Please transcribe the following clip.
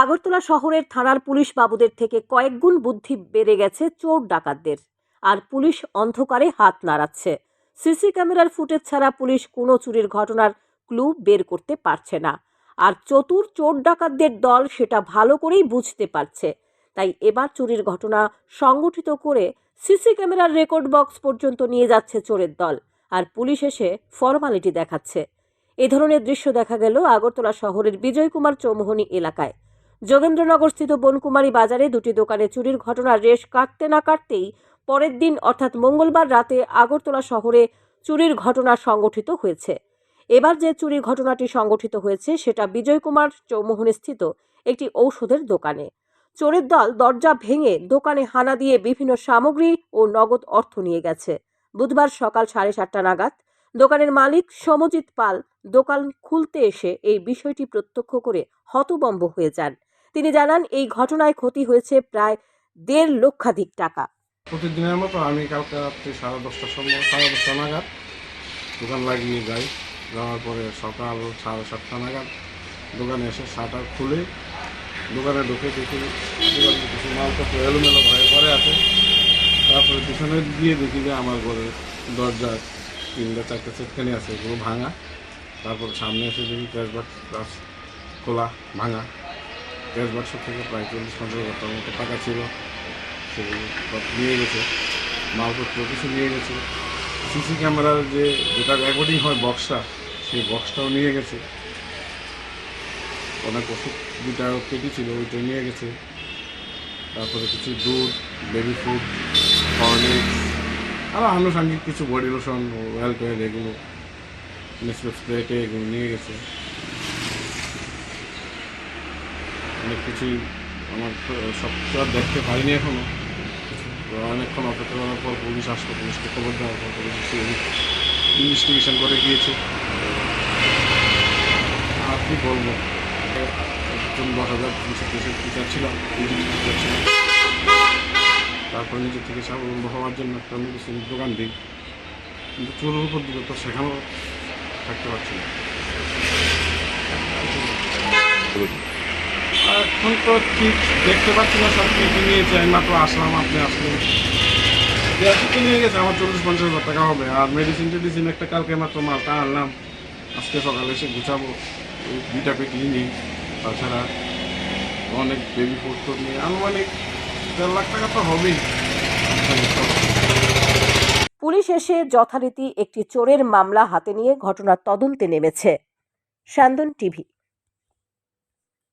আগরতলা শহরের থানার পুলিশ বাবুদের থেকে কয়েকগুণ বুদ্ধি বেড়ে গেছে চোর ডাকাতদের। আর পুলিশ অন্ধকারে হাত নাড়াচ্ছে। সিসি ক্যামেরার ফুটেজ ছাড়া পুলিশ কোনো চুরির ঘটনার ক্লু বের করতে পারছে না। আর চতুর চোর ডাকাতদের দল সেটা ভালো করেই বুঝতে পারছে। তাই এবার চুরির ঘটনা সংগঠিত করে সিসি ক্যামেরার রেকর্ড বক্স পর্যন্ত নিয়ে যাচ্ছে চোরের দল। আর পুলিশ এসে ফর্মালিটি দেখাচ্ছে। এ ধরনের দৃশ্য দেখা গেল আগরতলা শহরের বিজয় কুমার চৌমোহনী এলাকায়। যোগেন্দ্রনগরস্থিত বনকুমারী বাজারে দুটি দোকানে চুরির ঘটনার রেশ কাটতে না কাটতেই পরের দিন, অর্থাৎ মঙ্গলবার রাতে আগরতলা শহরে চুরির ঘটনা সংগঠিত হয়েছে। এবার যে চুরির ঘটনাটি সংগঠিত হয়েছে, সেটা বিজয় কুমার চৌমোহনী স্থিত একটি ঔষধের দোকানে। চোরের দল দরজা ভেঙে দোকানে হানা দিয়ে বিভিন্ন সামগ্রী ও নগদ অর্থ নিয়ে গেছে। বুধবার সকাল সাড়ে সাতটা নাগাদ দোকানের মালিক সমজিৎ পাল দোকান খুলতে এসে এই বিষয়টি প্রত্যক্ষ করে হতবম্ব হয়ে যান। তিনি জানান, এই ঘটনায় ক্ষতি হয়েছে প্রায় দেড় লক্ষাধিক টাকা। প্রতিদিনের মতো আমি কালকে রাত্রি সাড়ে দশটার সময়, সাড়ে দশটা নাগাদ দোকান লাগিয়ে যাই। যাওয়ার পরে সকাল সাড়ে সাতটা নাগাদ দোকানে এসে শাটার খুলে দোকানে ঢুকে দেখি দোকানে কিছু মালপত্র এলোমেলো ভয়ে করে আছে। তারপরে পিছনে গিয়ে দেখি যে আমার ঘরের দরজা তিনটা চারটে চেটখানি আছে, এগুলো ভাঙা। তারপর সামনে এসে দেখি ক্যাশ বাক্স খোলা, ভাঙা। ক্যাশ বাক্স থেকে প্রায় চল্লিশ, পঞ্চাশ হাজার টাকার মতো টাকা ছিল। সেগুলো নিয়ে গেছে। মালপত্র কিছু নিয়ে গেছে। সিসি ক্যামেরার যে, যেটা রেকর্ডিং হয় বক্সটা সেই বক্সটাও নিয়ে গেছে। অনেক ওষুধ দুটা পেটি ছিল ওইটা নিয়ে গেছে। তারপরে কিছু দুধ বেবি ফুড হরলিক্স আরও আনুষঙ্গিক কিছু বডি লোশন ও অ্যালকোহল এগুলো এগুলো নিয়ে গেছে। অনেক কিছুই আমার সব দেখতে পারিনি এখনও। অনেকক্ষণ অপেক্ষা করার পর পুলিশ আসলো, পুলিশকে খবর দেওয়ার পর পুলিশ ইনভেস্টিগেশন করে গিয়েছে। আর কি বলব? একজন দশ হাজার তিনশো কেসের টিচার ছিলাম টিচার ছিলাম তারপর নিজের থেকে স্বাবলম্ব হওয়ার জন্য একটা মেডিসিনের দোকান দিই। কিন্তু চোরের উপর দিকে তো সেখানেও থাকতে পারছি না। এখন তো ঠিক দেখতে পাচ্ছি না, সব কিছু নিয়েছে আমি মাত্র আসলাম, আপনি আসলেন। নিয়ে গেছে, আমার চল্লিশ পঞ্চাশ হাজার টাকা হবে। আর মেডিসিন টেডিসিন একটা কালকে মাত্র মালটা আনলাম। আজকে সকালে এসে গুছাবো। দুইটা পেটি নিই। তাছাড়া অনেক বেবি ফুড তো নিয়ে আনুমানিক দেড় লাখ টাকা তো হবেই। পুলিশ এসে যথারীতি একটি চোরের মামলা হাতে নিয়ে ঘটনার তদন্তে নেমেছে। স্যান্দন টিভি।